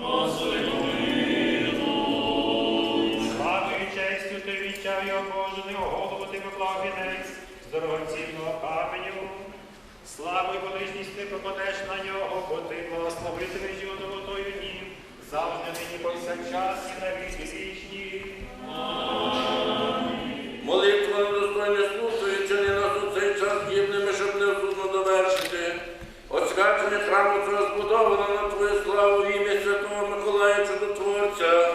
молимося. Славою і честю ти відчав його Божий, голову ти поклав вінець з дорогоцінного каменю. Славу і величність ти покладеш на нього, бо ти благословитель його добротою ні, завжди нині повсякчас і на віки вічні. Молитва достойне слухаю, чи не нас у цей час гідними, щоб неосудно довершити. Освячення храму цього збудовано на славу ім'я Святого Миколая Чудотворця.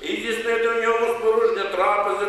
І здійснити в ньому споружня трапези,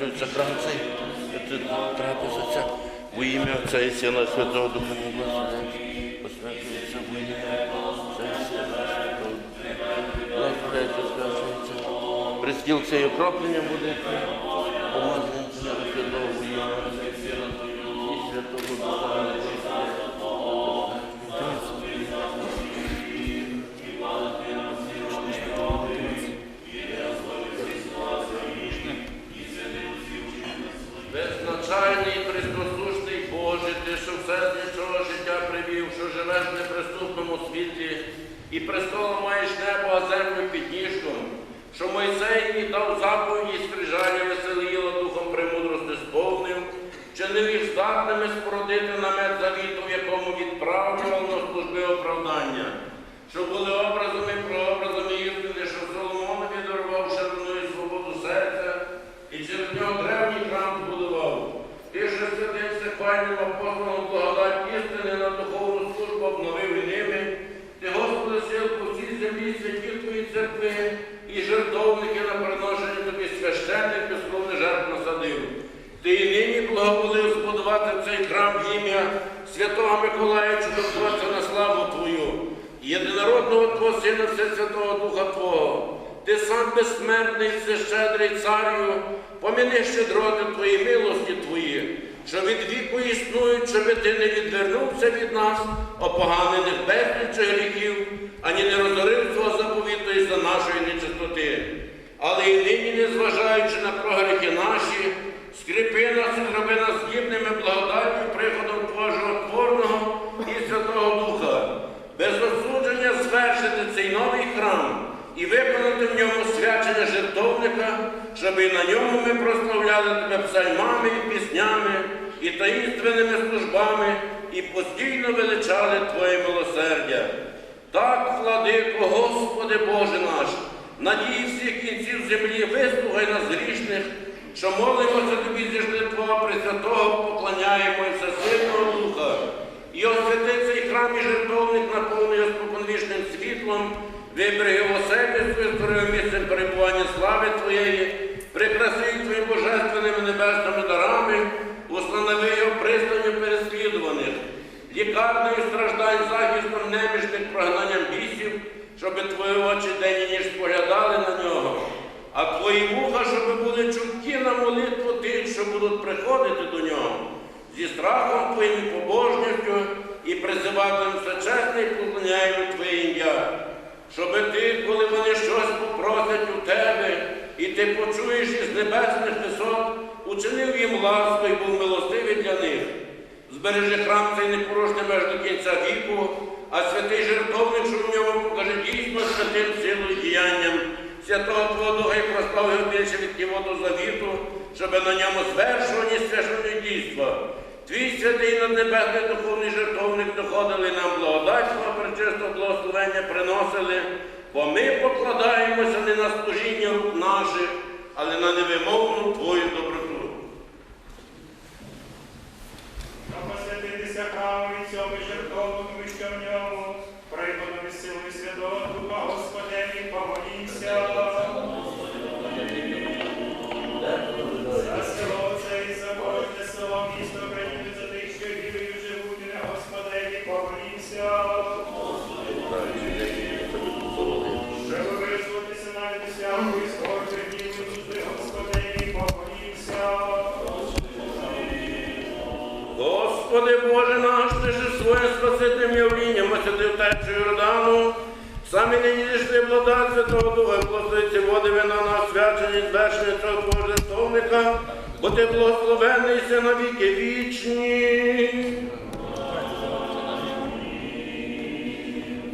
Розслідується, освячується храм цей, трапеза ця. во ім'я Отця і Сина Святого Духа благословляється. Освячується в ім'я Отця і Сина Святого Духа. Престіл цей окроплення буде. Помазання дав заповіді скрижалі веселіло духом премудрости сповнив, чинив їх здатними спородити намет завіту, в якому відправлював на служби оправдання, що були образами і прообразами істини, що Соломонові дарував ширину і свободу серця, і через нього древній храм збудував. Ти же святим Стефанів апостолом благодать істини на духовну службу обновив і ними. Ти, Господи, по всій землі святі Твої церкви і жертовники на приношення тобі священних безкровних жертв насадив. Ти і нині благоволив збудувати храм в ім'я Святого Миколая Чудотворця на славу Твою, єдинородного Твого Сина Всесвятого Духа Твого. Ти сам безсмертний, всещедрий царю, поміни щедроти Твої милості Твої, що від віку існують, щоби ти не відвернувся від нас, опоганених безлічі гріхів, ані не розорив свого заповіту із-за нашої нечистоти. Але й нині, незважаючи на прогріхи наші, скріпи нас і зроби нас здібними благодаттю приходом Твого Творного і Святого Духа, без осудження звершити цей новий храм і виконати в ньому свячення жертовника, щоб і на ньому ми прославляли тебе псальмами і піснями, і таїнственними службами, і постійно величали Твоє милосердя. Так, владико, Господи Боже наш, надії всіх кінців землі, вислухай нас грішних, що молимося тобі зі Твого Пресвятого, поклоняємо і всесильного Духа. І освяти цей храм і жертовник наповнює споконвічним світлом, вибереги оселі своє створив місцем перебування слави Твоєї, прикраси їх Твоїми божественними небесними дарами, установи його пристанню переслідуваних, лікарнею страждань, захистом немічних прогнанням бісів, щоби твої очі день і ніж споглядали на нього, а твої вуха, щоб були чуткі на молитву тих, що будуть приходити до нього зі страхом Твоїм і побожністю і призиватимем всечесне і поклоняємо Твоє ім'я, щоби ти, коли вони щось попросять у тебе, і ти почуєш із небесних висот, учинив їм ласку і був милостивий для них. Збережи храм цей непорушний аж до кінця віку, а святий жертовник, що в ньому покаже дійсно святим силою діянням святого Твого Духа і прослав більше від Ківоту завіту, щоб на ньому звершувані священні дійства. Твій святий наднебесний духовний жертовник доходили нам благодать свого благословення приносили, бо ми покладаємося не на служіння рук наших, але на невимовну помолімся. Щоб визватися навіть скорби, гніву, нужди, Господеві, помолімся. Господи Боже наш, Ти ж своїм спасительним явлінням освятив течу Йордану, самі нині зійшли благодать Святого Духа, благословиці води вина на освячення звершення цього Твого жертовника, бо Ти благословений на віки вічні.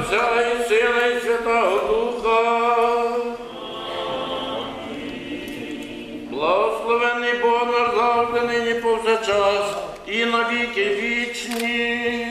Отця і Сина і Святого Духа. Благословений Бог наш завжди нині повсякчас і на віки вічні.